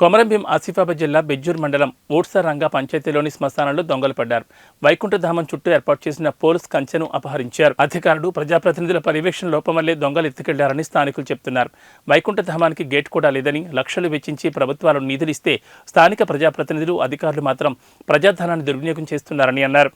కొమరంభీం ఆసిఫాబాద్ జిల్లా బెజ్జూర్ మండలం ఓట్సరంగా పంచాయతీలోని శ్మశానంలో దొంగలు పడ్డారు. వైకుంఠధామం చుట్టూ ఏర్పాటు చేసిన పోలీస్ కంచెను అపహరించారు. అధికారులు ప్రజాప్రతినిధుల పర్యవేక్షణ లోపం వల్లే దొంగలు ఎత్తుకెళ్ళారని స్థానికులు చెప్తున్నారు. వైకుంఠధామానికి గేట్ కూడా లేదని లక్షలు వెచ్చించి ప్రభుత్వాలు నిధులిస్తే స్థానిక ప్రజాప్రతినిధులు అధికారులు మాత్రం ప్రజాధనాన్ని దుర్వినియోగం చేస్తున్నారని అన్నారు.